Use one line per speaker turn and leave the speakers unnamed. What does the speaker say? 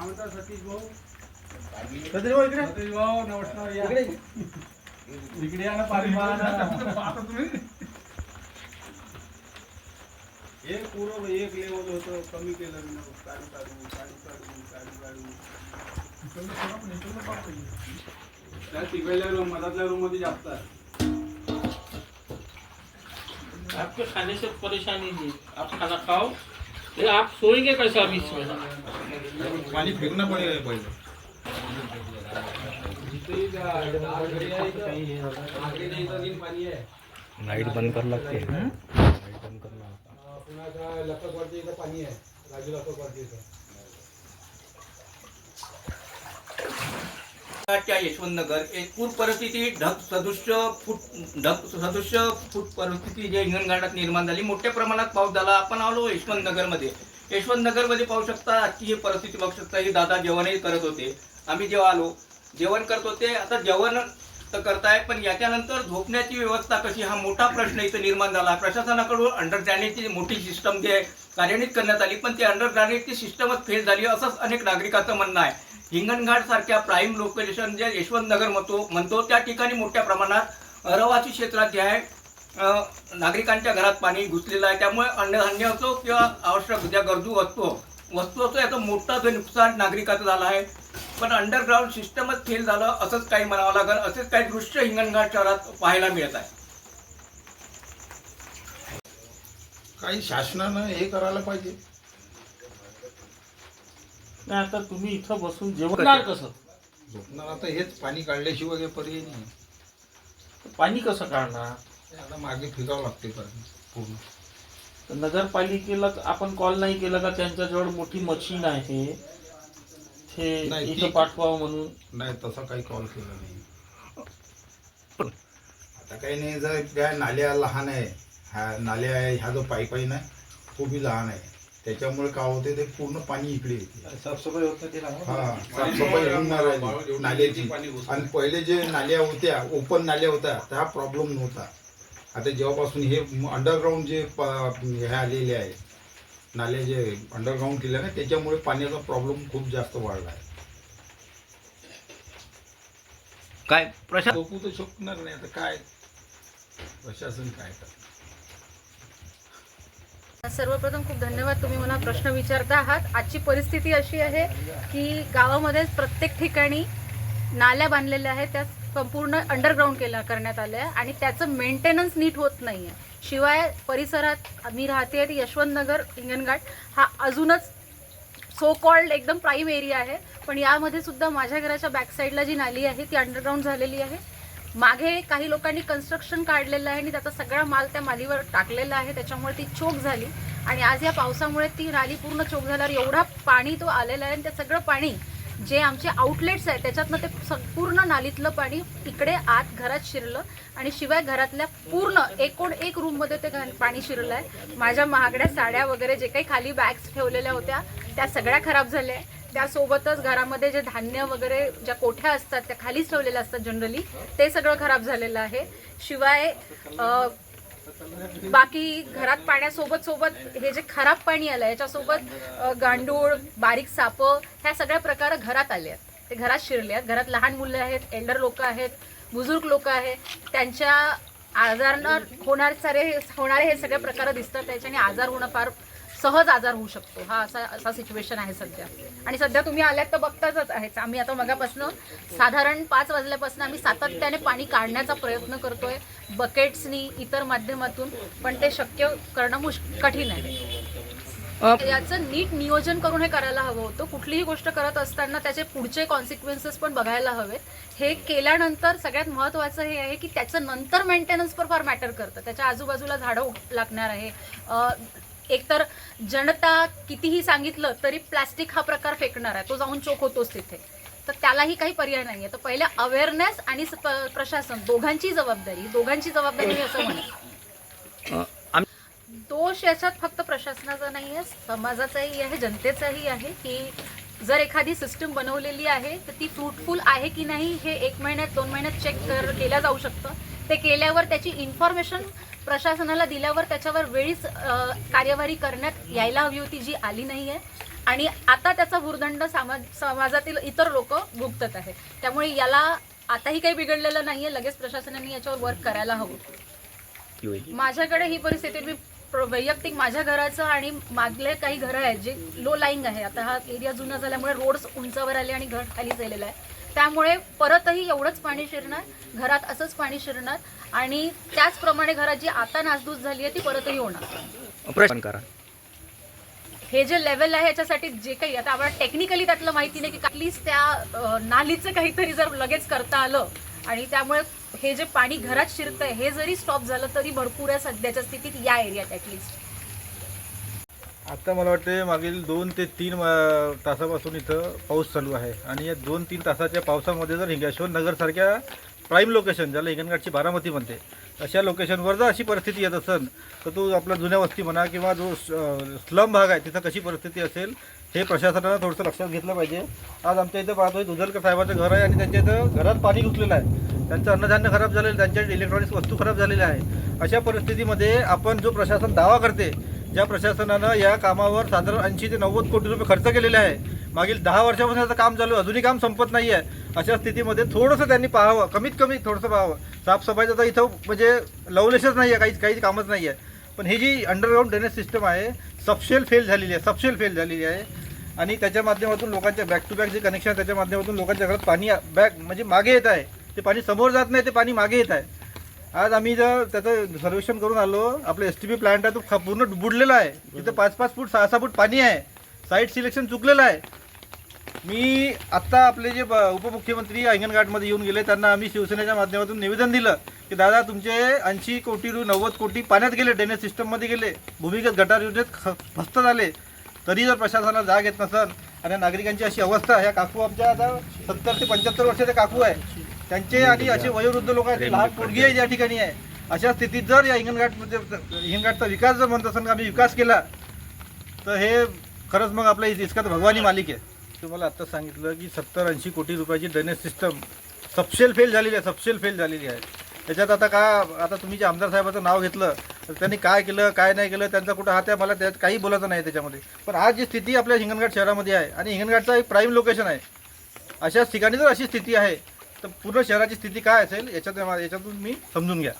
काय म्हणतात सतीश भाऊ
सतीश भाऊ इकडे
सतीश भाऊ नमस्कार या
इकडे
इकडे या ना पाणी मारा
तुम्ही
हे पूर्ण एक लेवल होतं कमी केलं मी काढू काढू काढू काढू काढू काढू
इकडनं थोडं पण इकडनं पाप पाहिजे.
त्या तिकडल्या रूम मधातल्या रूम मध्ये जास्त
आपके खाने से परेशानी नहीं आप खाना खाओ। ये आप सोएँगे कैसा अभी इसमें?
पाणी फेकणं पडेल पहिले
लाइट बंद कर लागते. लाइट बंद
इथं पाणी आहे राजू
यशवंतनगर पूर परिस्थिती ढग सदृश्य फूट ढग सदृश्य फूट परिस्थिती जे हिंगणघाटात निर्माण झाली मोठ्या प्रमाणात पाऊस झाला. आपण आलो यशवंतनगरमध्ये. यशवंत नगरमध्ये पाहू शकता आजची ही परिस्थिती पाहू शकता ही दादा जेवणही करत होते. आम्ही जेव्हा आलो जेवण करत होते. आता जेवण तर करताय पण याच्यानंतर झोपण्याची व्यवस्था कशी? हा मोठा प्रश्न इथं निर्माण झाला. प्रशासनाकडून अंडर मोठी सिस्टम जे आहे, कार्यान्वित करण्यात आली पण ती अंडर सिस्टमच फेल झाली असंच अनेक नागरिकांचं म्हणणं आहे. हिंगणघाट सारख्या प्राईम लोकेशन जे यशवंतनगर म्हणतो म्हणतो त्या ठिकाणी मोठ्या प्रमाणात रहिवासी क्षेत्रात जे आहे नागरिकांच्या घरात पाणी घुसलेलं आहे. त्यामुळे अन्नधान्य असो किंवा आवश्यक ज्या गरजू वस्तू वस्तू असो याचं मोठं जे नुकसान नागरिकाचं झालं आहे. पण अंडरग्राऊंड सिस्टमच फेल झालं असंच काही म्हणावं लागेल. असेच काही दृश्य हिंगणघाट शहरात पाहायला मिळत आहे.
काही शासनानं हे करायला पाहिजे.
नाही आता तुम्ही इथं बसून जेवणार कसं?
झोपणार. आता हेच पाणी काढल्याशिवाय काही पर्याय नाही.
पाणी कसं काढणार?
आता मागे फिरावं लागते पाणी पूर्ण.
तर नगरपालिकेला आपण कॉल नाही केला का? त्यांच्याजवळ मोठी मशीन आहे. ते
नाही,
इथं
ती-
पाठवावं म्हणून.
नाही तसा काही कॉल केला नाही. आता काही नाही जर त्या नाल्या लहान आहे. हा नाल्या आहे ह्या जो पाईपाईन आहे तो बी लहान आहे. त्याच्यामुळे काय होते ते पूर्ण पाणी इकडे येते.
साफसफाई होत नाही ते ना
हा. साफसफाई होऊन नाही राहिली नाल्याची. आणि पहिले जे नाल्या होत्या ओपन नाल्या होत्या हा प्रॉब्लेम नव्हता. आता जेव्हापासून हे अंडरग्राऊंड जे प- हे आलेले आहे नाले जे अंडरग्राऊंड केले ना त्याच्यामुळे पाण्याचा प्रॉब्लेम खूप जास्त वाढला आहे.
काय प्रशासन
झोपू तर शकणार नाही आता काय? प्रशासन काय करणार?
सर्वप्रथम खूप धन्यवाद तुम्ही मला प्रश्न विचारता आहात. आजची परिस्थिती अशी आहे की गावामध्ये प्रत्येक ठिकाणी नाल्या बांधलेल्या आहेत त्या संपूर्ण अंडरग्राऊंड केला करण्यात आलं आहे आणि त्याचं मेंटेनन्स नीट होत नाही आहे शिवाय परिसरात मी राहते ती यशवंतनगर हिंगणघाट हा अजूनच सो कॉल्ड एकदम प्राईम एरिया आहे. पण यामध्ये सुद्धा माझ्या घराच्या बॅकसाईडला जी नाली आहे ती अंडरग्राऊंड झालेली आहे. मागे काही लोकांनी कन्स्ट्रक्शन काढलेलं आहे आणि त्याचा सगळा माल त्या मालीवर टाकलेला आहे. त्याच्यामुळे ती चोक झाली. आणि आज या पावसामुळे ती नाली पूर्ण चोक झाल्यावर एवढा पाणी तो आलेला आहे आणि ते सगळं पाणी जे आमचे आउटलेट्स आहेत त्याच्यातनं ते संपूर्ण नालीतलं पाणी इकडे आत घरात शिरलं आणि शिवाय घरातल्या पूर्ण एकोण एक रूममध्ये ते घा- पाणी शिरलं आहे माझ्या महागड्या साड्या वगैरे जे काही खाली बॅग्स ठेवलेल्या होत्या त्या सगळ्या खराब झाल्या आहे. त्यासोबतच घरामध्ये जे धान्य वगैरे ज्या कोठ्या असतात त्या खालीच ठेवलेल्या असतात जनरली ते सगळं खराब झालेलं आहे शिवाय बाकी घरात पाण्यासोबत सोबत हे जे खराब पाणी आलं याच्यासोबत गांडूळ बारीक सापं ह्या सगळ्या प्रकार घरात आले आहेत. ते घरात शिरले आहेत. घरात लहान मुलं आहेत एल्डर लोक आहेत बुजुर्ग लोक आहेत. त्यांच्या आजारनं होणार सारे होणारे हे सगळे प्रकार दिसतात. त्याच्याने आजार होणं फार सहज आजार होऊ शकतो. हा असा असा सिच्युएशन आहे सध्या. आणि सध्या तुम्ही आल्यात तर बघताच आहेत आम्ही आता मगापासून साधारण पाच वाजल्यापासून आम्ही सातत्याने पाणी काढण्याचा प्रयत्न करतोय. बकेट्सनी इतर माध्यमातून पण ते शक्य करणं मुश कठीण आहे. याचं नीट नियोजन करून हे करायला हवं होतं. कुठलीही गोष्ट करत असताना त्याचे पुढचे कॉन्सिक्वेन्सेस पण बघायला हवेत. हे केल्यानंतर सगळ्यात महत्त्वाचं हे आहे की त्याचं नंतर मेंटेनन्स पण फार मॅटर करतं. त्याच्या आजूबाजूला झाडं लागणार आहे. एकतर जनता कितीही सांगितलं तरी प्लास्टिक हा प्रकार फेकणार आहे. तो जाऊन चोक होतोच तिथे तर त्यालाही काही पर्याय नाही आहे तर पहिले अवेअरनेस आणि प्रशासन दोघांची जबाबदारी दोघांची जबाबदारी मी असं म्हणेन दोष याच्यात फक्त प्रशासनाचा नाही आहे समाजाचाही आहे जनतेचाही आहे की जर एखादी सिस्टम बनवलेली आहे तर ती फ्रुटफुल आहे की नाही हे एक महिन्यात दोन महिन्यात चेक कर केलं जाऊ शकतं. ते केल्यावर त्याची इन्फॉर्मेशन प्रशासनाला दिल्यावर त्याच्यावर वेळीच कार्यवाही करण्यात यायला हवी होती जी आली नाही आहे आणि आता त्याचा भूर्दंड समाज समाजातील इतर लोक भुगतत आहे त्यामुळे याला आताही काही बिघडलेलं नाहीये लगेच प्रशासनाने याच्यावर वर्क करायला हवं. माझ्याकडे ही परिस्थिती मी वैयक्तिक माझ्या घराचं आणि मागले काही घरं आहेत जे लो लाईंग आहे. आता हा एरिया जुना झाल्यामुळे रोड्स उंचावर आले आणि घर खाली गेलेलं आहे. त्यामुळे परतही एवढंच पाणी शिरणार घरात असंच पाणी शिरणार आणि त्याचप्रमाणे घरात जी आता नासधूस झाली आहे ती परतही होणार.
प्रश्न करा.
हे जे लेवल आहे याच्यासाठी जे काही आता आम्हाला टेक्निकली त्यातलं माहिती नाही की ॲटलिस्ट त्या नालीचं काहीतरी जर लगेच करता आलं आणि त्यामुळे हे जे पाणी घरात शिरतंय हे जरी स्टॉप झालं तरी भरपूर आहे सध्याच्या स्थितीत या एरियात ॲटलिस्ट
आता मला वाटते मागील दोन ते तीन तासापासून इथं पाऊस चालू आहे. आणि या दोन तीन तासाच्या पावसामध्ये जर हिंगेश्वर नगरसारख्या प्राईम लोकेशन ज्याला हिंगणघाटची बारामती म्हणते अशा लोकेशनवर जर अशी परिस्थिती येत असेल तर तो आपला जुन्या वस्ती म्हणा किंवा जो स्लम भाग आहे तिथं कशी परिस्थिती असेल हे प्रशासनानं थोडंसं लक्षात घेतलं पाहिजे. आज आमच्या इथं पाहतोय दुधलकर साहेबाचं घर आहे आणि त्यांच्या इथं घरात पाणी घुसलेलं आहे. त्यांचं अन्नधान्य खराब झालेलं त्यांच्या इलेक्ट्रॉनिक्स वस्तू खराब झालेल्या आहे अशा परिस्थितीमध्ये आपण जो प्रशासन दावा करते ज्या प्रशासनानं या कामावर साधारण ऐंशी ते नव्वद कोटी रुपये खर्च केलेले आहे मागील दहा वर्षापासून याचं काम चालू आहे अजूनही काम संपत नाही आहे अशा स्थितीमध्ये थोडंसं त्यांनी पाहावं कमीत कमी थोडंसं पाहावं. साफसफाईचं तर इथं म्हणजे लवलेशच नाही आहे काहीच काहीच कामच नाही आहे पण ही जी अंडरग्राऊंड ड्रेनेज सिस्टम आहे सबशेल फेल झालेली आहे सबशेल फेल झालेली आहे. आणि त्याच्या माध्यमातून लोकांच्या बॅक टू बॅक जे कनेक्शन त्याच्या माध्यमातून लोकांच्या घरात पाणी बॅक म्हणजे मागे येत आहे. ते पाणी समोर जात नाही ते पाणी मागे येत आहे. आज आम्ही जर त्याचं सर्वेक्षण करून आलो. आपलं एस टी पी प्लांट आहे तो ख- पूर्ण बुडलेला आहे. तिथं पाच पाच फूट सहा सहा फूट पाणी आहे. साईट सिलेक्शन चुकलेलं आहे. मी आत्ता आपले जे उपमुख्यमंत्री हिंगणघाटमध्ये येऊन गेले त्यांना आम्ही शिवसेनेच्या माध्यमातून निवेदन दिलं की दादा तुमचे ऐंशी कोटी रु नव्वद कोटी पाण्यात गेले ड्रेनेज सिस्टममध्ये गेले भूमिगत गटार योजनेत ख- फस्त झाले. तरी जर प्रशासनाला जाग येत नसेल आणि नागरिकांची अशी अवस्था ह्या काकू आमच्या आता सत्तर ते पंच्याहत्तर वर्षाचे काकू आहे. त्यांचे आणि असे वयोवृद्ध लोक आहेत लहान पोरगी आहे या ठिकाणी आहे. अशा स्थितीत जर या हिंगणघाटमध्ये हिंगणघाटचा विकास जर म्हणत असेल का आम्ही विकास केला तर हे खरंच मग आपल्या इसका तर भगवानी मालिक आहे. तुम्हाला आत्ता सांगितलं की सत्तर ऐंशी कोटी रुपयाची ड्रेनेज सिस्टम सबशेल फेल झालेली आहे सबशेल फेल झालेली आहे. त्याच्यात आता का आता तुम्ही जे आमदार साहेबाचं नाव घेतलं तर त्यांनी काय केलं काय नाही केलं त्यांचा कुठं हात आहे मला त्यात काही बोलायचं नाही त्याच्यामध्ये. पण आज जी स्थिती आपल्या हिंगणघाट शहरामध्ये आहे आणि हिंगणघाटचं एक प्राईम लोकेशन आहे अशाच ठिकाणी जर अशी स्थिती आहे तर पूर्ण शहराची स्थिती काय असेल याच्यात याच्यातून मी समजून घ्या.